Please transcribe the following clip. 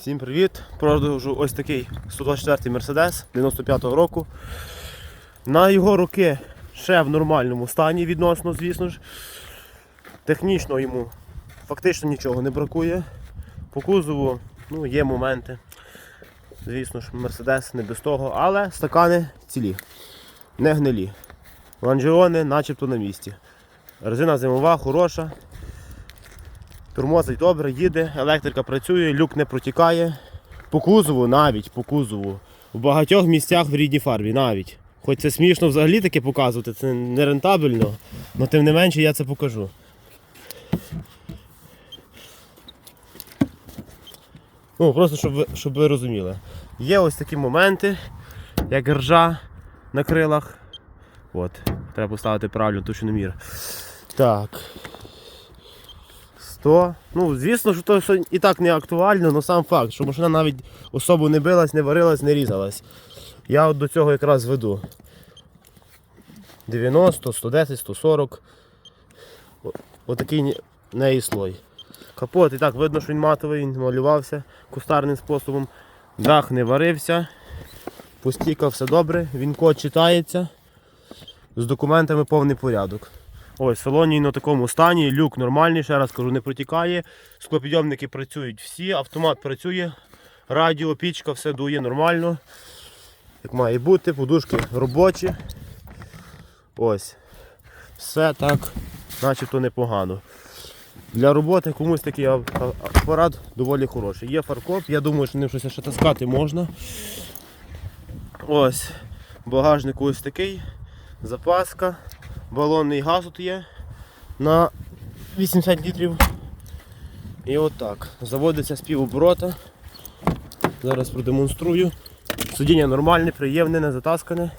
Всім привіт! Продовжу ось такий 124 Mercedes 95-го року. На його роки ще в нормальному стані відносно, звісно ж. Технічно йому фактично нічого не бракує. По кузову ну, є моменти. Звісно ж, Mercedes не без того, але стакани цілі, не гнилі. Ланжеони начебто на місці. Резина зимова, хороша. Тормозить добре, їде, електрика працює, люк не протікає. По кузову навіть, по кузову. В багатьох місцях в рідній фарбі навіть. Хоч це смішно взагалі таке показувати, це не рентабельно, але тим не менше я це покажу. Ну, просто щоб ви, щоб ви розуміли. Є ось такі моменти, як ржа на крилах. От, треба поставити правильно товщиномір. Так. 100. Ну, звісно, що то і так не актуально, але сам факт, що машина навіть особо не билась, не варилась, не різалась. Я от до цього якраз веду. 90, 110, 140. Отакий неї слой. Капот і так видно, що він матовий, він малювався кустарним способом. Дах не варився. Постійка все добре, він код читається. З документами повний порядок. Ось, салон на такому стані, люк нормальний, ще раз кажу, не протікає. Склопідйомники працюють всі, автомат працює, радіо, пічка, все дує нормально. Як має бути, подушки робочі. Ось. Все так, начебто непогано. Для роботи комусь такий апарат доволі хороший. Є фаркоп, я думаю, що ним щось ще таскати можна. Ось. Багажник ось такий, запаска. Балонний газ тут є на 80 літрів. І отак. Заводиться з півоборота. Зараз продемонструю. Сидіння нормальне, приємне, не затаскане.